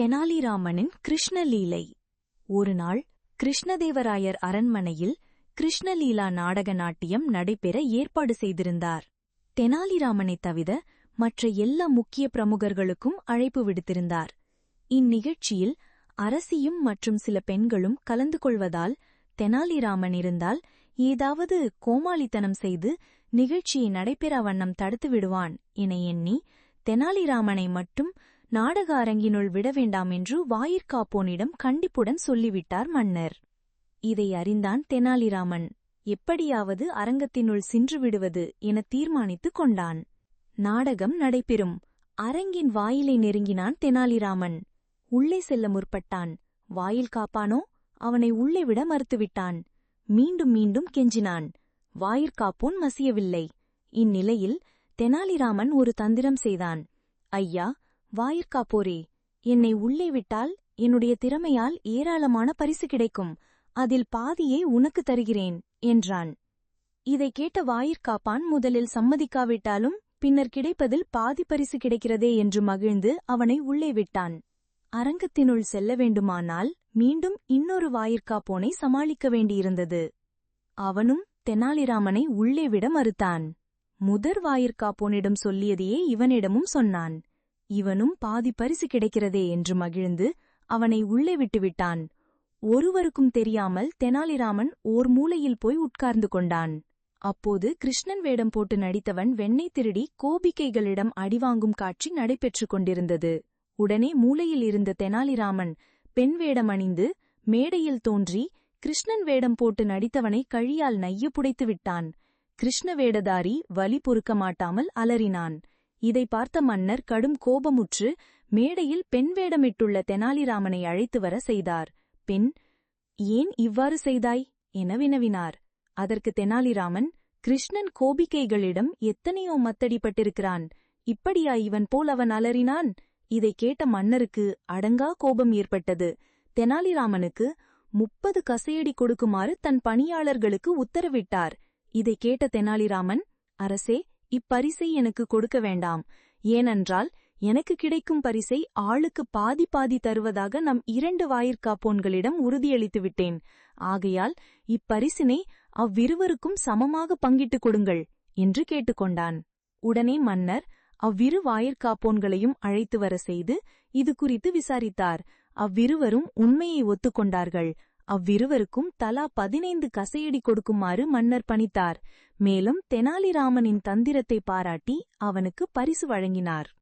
தெனாலிராமனின் கிருஷ்ணலீலை. ஒருநாள் கிருஷ்ணதேவராயர் அரண்மனையில் கிருஷ்ணலீலா நாடக நாட்டியம் நடைபெற ஏற்பாடு செய்திருந்தார். தெனாலிராமனைத் தவிர மற்ற எல்லா முக்கிய பிரமுகர்களுக்கும் அழைப்பு விடுத்திருந்தார். இந்நிகழ்ச்சியில் அரசியும் மற்றும் சில பெண்களும் கலந்து கொள்வதால் தெனாலிராமன் இருந்தால் ஏதாவது கோமாளித்தனம் செய்து நிகழ்ச்சியை நடைபெற வண்ணம் தடுத்து விடுவான் என எண்ணி தெனாலிராமனை மட்டும் நாடக அரங்கினுள் விட வேண்டாம் என்று வாயிற்காப்போனிடம் கண்டிப்புடன் சொல்லிவிட்டார் மன்னர். இதை அறிந்தான் தெனாலிராமன். எப்படியாவது அரங்கத்தினுள் சென்று விடுவது என தீர்மானித்துக் கொண்டான். நாடகம் நடைபெறும். அரங்கின் வாயிலை நெருங்கினான் தெனாலிராமன். உள்ளே செல்ல முற்பட்டான். வாயில் காப்பானோ? அவனை உள்ளே விட மறுத்துவிட்டான். மீண்டும் மீண்டும் கெஞ்சினான். வாயிற்காப்போன் மசியவில்லை. இந்நிலையில் தெனாலிராமன் ஒரு தந்திரம் செய்தான். ஐயா வாயிற்காப்போரே என்னை உள்ளே விட்டால் என்னுடைய திறமையால் ஏராளமான பரிசு கிடைக்கும். அதில் பாதியை உனக்கு தருகிறேன் என்றான். இதை கேட்ட வாயிற்காப்பான் முதலில் சம்மதிக்காவிட்டாலும் பின்னர் கிடைப்பதில் பாதி பரிசு கிடைக்கிறதே என்று மகிழ்ந்து அவனை உள்ளே விட்டான். அரங்கத்தினுள் செல்ல வேண்டுமானால் மீண்டும் இன்னொரு வாயிற்காப்போனை சமாளிக்க வேண்டியிருந்தது. அவனும் தெனாலிராமனை உள்ளே விட மறுத்தான். முதற் வாயிற்காப்போனிடம் சொல்லியதையே இவனிடமும் சொன்னான். இவனும் பாதி பரிசு கிடைக்கிறதே என்று மகிழ்ந்து அவனை உள்ளே விட்டுவிட்டான். ஒருவருக்கும் தெரியாமல் தெனாலிராமன் ஓர் மூலையில் போய் உட்கார்ந்து கொண்டான். அப்போது கிருஷ்ணன் வேடம் போட்டு நடித்தவன் வெண்ணெய் திருடி கோபிக்கைகளிடம் அடிவாங்கும் காட்சி நடைபெற்றுக் கொண்டிருந்தது. உடனே மூலையில் இருந்த தெனாலிராமன் பெண் வேடம் அணிந்து மேடையில் தோன்றி கிருஷ்ணன் வேடம் போட்டு நடித்தவனை கழியால் நைய புடைத்து விட்டான். கிருஷ்ண வேடதாரி வலி பொறுக்க மாட்டாமல் அலறினான். இதை பார்த்த மன்னர் கடும் கோபமுற்று மேடையில் பெண் வேடமிட்டுள்ள தெனாலிராமனை அழைத்து வர செய்தார். பெண் ஏன் இவ்வாறு செய்தாய்? என வினவினார். அதற்கு தெனாலிராமன் கிருஷ்ணன் கோபிக்கைகளிடம் எத்தனையோ மத்தடிப்பட்டிருக்கிறான். இப்படியா இவன் போல் அவன் அலறினான்? இதை கேட்ட மன்னருக்கு அடங்கா கோபம் ஏற்பட்டது. தெனாலிராமனுக்கு முப்பது கசையடி கொடுக்குமாறு தன் பணியாளர்களுக்கு உத்தரவிட்டார். இதை கேட்ட தெனாலிராமன் அரசே இப்பரிசை எனக்கு கொடுக்க வேண்டாம். ஏனென்றால் எனக்கு கிடைக்கும் பரிசை ஆளுக்கு பாதி பாதி தருவதாக நம் இரண்டு வாயிற்காப்போன்களிடம் உறுதியளித்து விட்டேன் ஆகையால் இப்பரிசினை அவ்விருவருக்கும் சமமாக பங்கிட்டுக் கொடுங்கள் என்று கேட்டுக்கொண்டான். உடனே மன்னர் அவ்விரு வாயிற்காப்போன்களையும் அழைத்து வர செய்து இது குறித்து விசாரித்தார். அவ்விருவரும் உண்மையை ஒத்துக்கொண்டார்கள். அவ்விருவருக்கும் தலா பதினைந்து கசையடி கொடுக்குமாறு மன்னர் பணித்தார். மேலும் தெனாலிராமனின் தந்திரத்தை பாராட்டி அவனுக்கு பரிசு வழங்கினார்.